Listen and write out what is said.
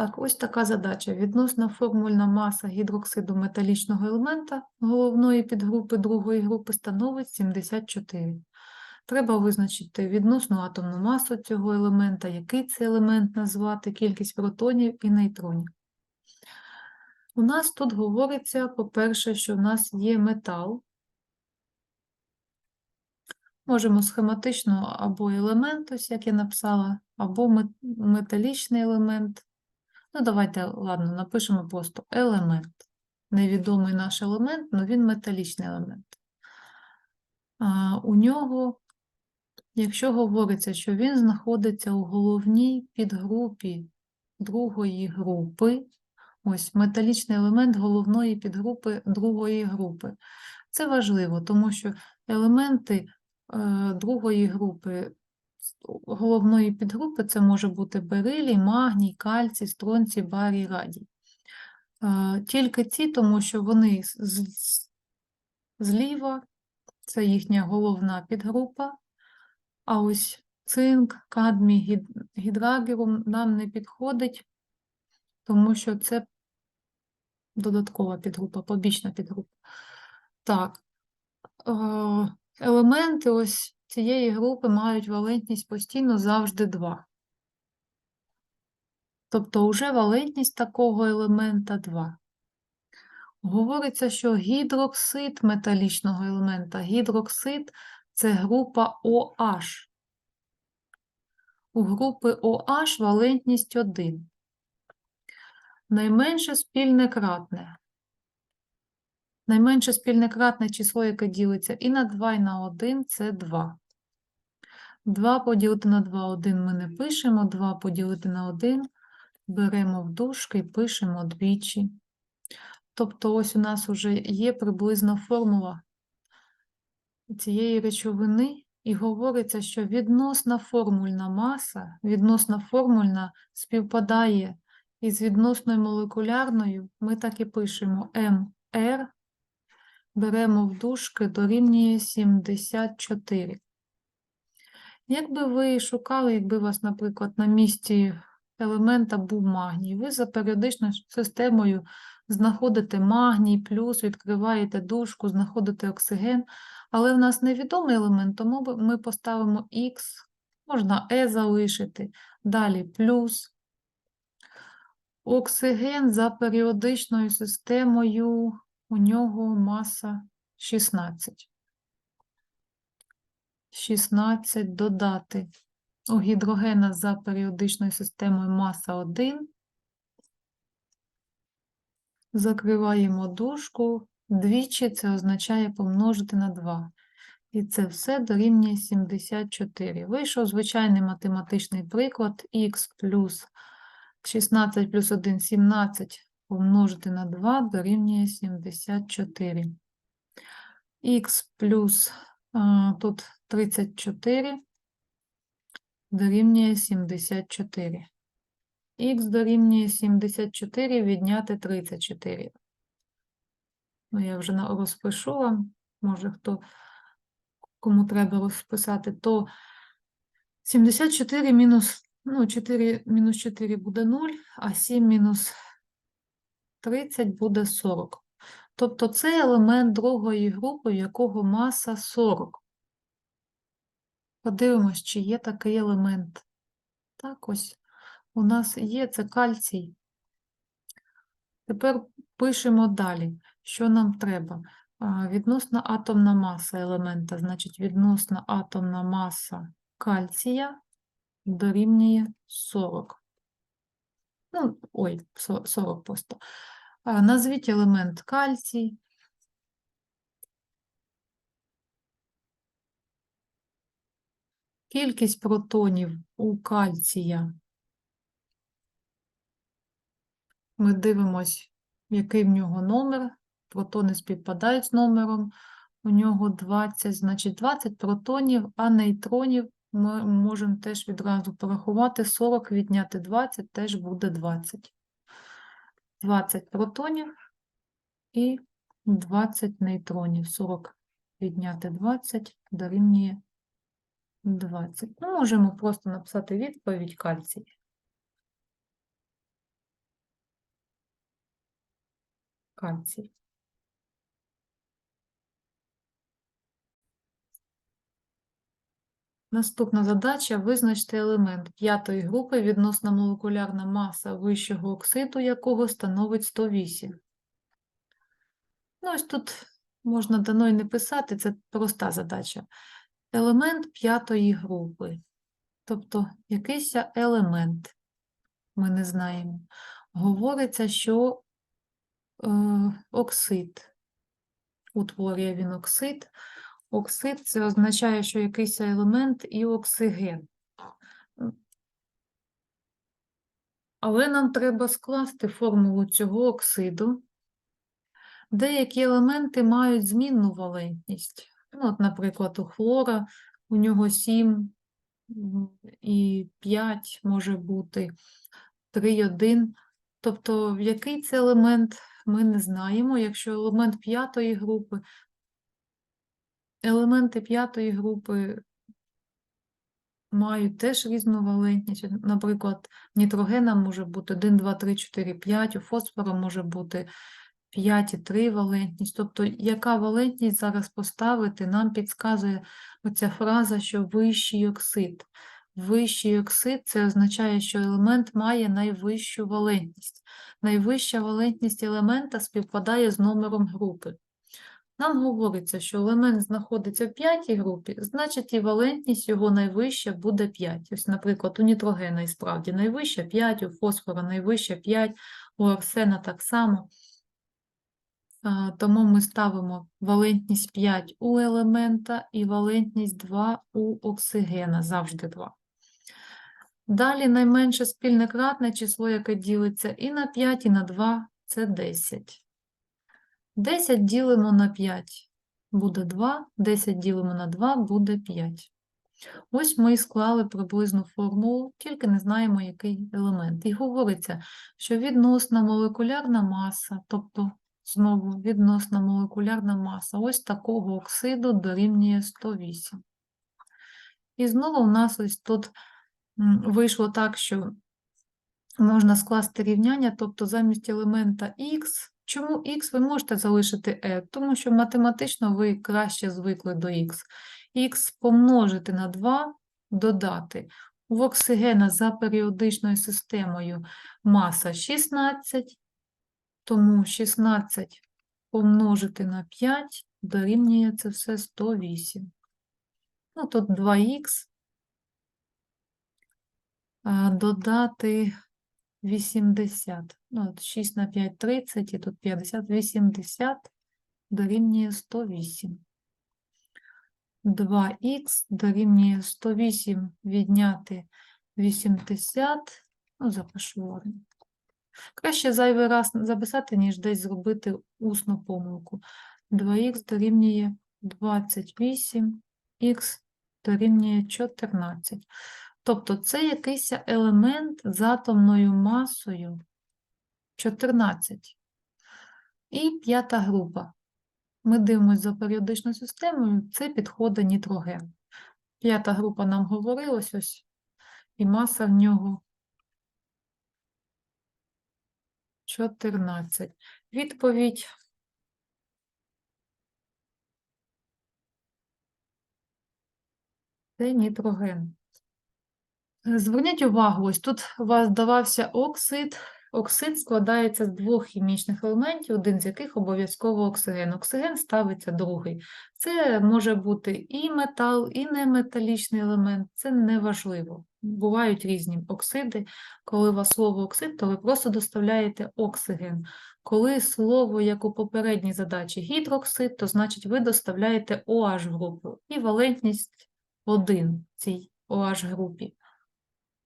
Так, ось така задача. Відносна формульна маса гідроксиду металічного елемента головної підгрупи другої групи становить 74. Треба визначити відносну атомну масу цього елемента, який це елемент назвати, кількість протонів і нейтронів. У нас тут говориться, по-перше, що в нас є метал. Можемо схематично або елемент, ось як я написала, або металічний елемент. Ну, давайте, ладно, напишемо просто елемент. Невідомий наш елемент, але він металічний елемент. А, у нього, якщо говориться, що він знаходиться у головній підгрупі другої групи, ось металічний елемент головної підгрупи другої групи. Це важливо, тому що елементи е, другої групи головної підгрупи це може бути берилій, магній, кальцій, стронцій, барій, радій. Е, Тільки ці, тому що вони зліва, це їхня головна підгрупа, а ось цинк, кадмій, гід- гідрагерум нам не підходить, тому що це додаткова підгрупа, побічна підгрупа. Так, е, елементи ось цієї групи мають валентність постійно завжди 2. Тобто вже валентність такого елемента 2. Говориться, що гідроксид металічного елемента, гідроксид це група OH. У групи OH валентність 1. Найменше спільне кратне. Найменше спільне кратне число, яке ділиться і на 2, і на 1 це 2. 2 поділити на 2, 1 ми не пишемо, 2 поділити на 1 беремо в дужки і пишемо двічі. Тобто ось у нас вже є приблизна формула цієї речовини, і говориться, що відносна формульна маса, відносна формульна співпадає із відносною молекулярною, ми так і пишемо МР, беремо в дужки, дорівнює 74. Якби ви шукали, якби у вас, наприклад, на місці елемента був магній, ви за періодичною системою знаходите магній, плюс, відкриваєте дужку, знаходите оксиген, але в нас невідомий елемент, тому ми поставимо Х, можна Е залишити, далі плюс. Оксиген за періодичною системою, у нього маса 16. 16 додати. У гідрогена за періодичною системою маса 1. Закриваємо дужку. Двічі це означає помножити на 2. І це все дорівнює 74. Вийшов звичайний математичний приклад. х плюс 16 плюс 1 – 17 помножити на 2 дорівнює 74. х плюс тут 34 дорівнює 74. Х дорівнює 74 відняти 34. Ну, я вже розпишу вам, може хто, кому треба розписати, то 74 мінус, ну, 4 мінус 4 буде 0, а 7 мінус 30 буде 40. Тобто це елемент другої групи, якого маса 40. Подивимось, чи є такий елемент. Так, ось у нас є це кальцій. Тепер пишемо далі, що нам треба. Відносна атомна маса елемента, значить, відносна атомна маса кальція дорівнює 40. Ну, ой, 40 просто. Назвіть елемент кальцій. Кількість протонів у кальція. Ми дивимось, який в нього номер. Протони співпадають з номером. У нього 20, значить 20 протонів, а нейтронів ми можемо теж відразу порахувати. 40 відняти 20 теж буде 20. 20 протонів і 20 нейтронів. 40 відняти 20 дорівнює 20. Ну, можемо просто написати відповідь кальцій. Кальцій. Наступна задача визначте елемент п'ятої групи, відносна молекулярна маса вищого оксиду якого становить 108. Ну, ось тут можна дано й не писати, це проста задача. Елемент п'ятої групи. Тобто якийсь елемент, ми не знаємо. Говориться, що е, оксид. Утворює він оксид. Оксид це означає, що якийсь елемент і оксиген. Але нам треба скласти формулу цього оксиду. Деякі елементи мають змінну валентність. Ну, от, наприклад, у хлора у нього 7 і 5 може бути, 3, 1. Тобто, який це елемент, ми не знаємо. Якщо елемент п'ятої групи, елементи п'ятої групи мають теж різну валентність. Наприклад, нітрогена може бути 1, 2, 3, 4, 5, у фосфора може бути 5 і 3 валентність. Тобто, яка валентність зараз поставити, нам підказує оця фраза, що вищий оксид. Вищий оксид це означає, що елемент має найвищу валентність. Найвища валентність елемента співпадає з номером групи. Нам говориться, що елемент знаходиться в п'ятій групі, значить і валентність його найвища буде 5. Ось, наприклад, у нітрогена і справді найвища 5, у фосфора найвища 5, у арсена так само. Тому ми ставимо валентність 5 у елемента і валентність 2 у оксигена, завжди 2. Далі найменше спільне кратне число, яке ділиться і на 5, і на 2 – це 10. 10 ділимо на 5 буде 2, 10 ділимо на 2 буде 5. Ось ми і склали приблизну формулу, тільки не знаємо, який елемент. І говориться, що відносна молекулярна маса, тобто знову відносна молекулярна маса ось такого оксиду дорівнює 108. І знову у нас ось тут вийшло так, що можна скласти рівняння, тобто замість елемента х, чому х ви можете залишити e? Тому що математично ви краще звикли до х. х помножити на 2, додати. У оксигена за періодичною системою маса 16, тому 16 помножити на 5 дорівнює це все 108. Ну, тут 2х, додати 80. Ну, от 6 на 5 – 30, і тут 50, 80 дорівнює 108. 2х дорівнює 108 відняти 80, ну, запишу ладно. Краще зайвий раз записати, ніж десь зробити усну помилку. 2х дорівнює 28, х дорівнює 14. Тобто це якийсь елемент з атомною масою 14. І п'ята група. Ми дивимося за періодичною системою, це підходить нітроген. П'ята група нам говорилось ось, і маса в нього 14. Відповідь. Це нітроген. Е, Зверніть увагу, ось тут у вас давався оксид. Оксид складається з двох хімічних елементів, один з яких обов'язково оксиген. Оксиген ставиться другий. Це може бути і метал, і неметалічний елемент, це не важливо. Бувають різні оксиди. Коли у вас слово оксид, то ви просто доставляєте оксиген. Коли слово, як у попередній задачі, гідроксид, то значить ви доставляєте OH групу і валентність 1 цій OH групі.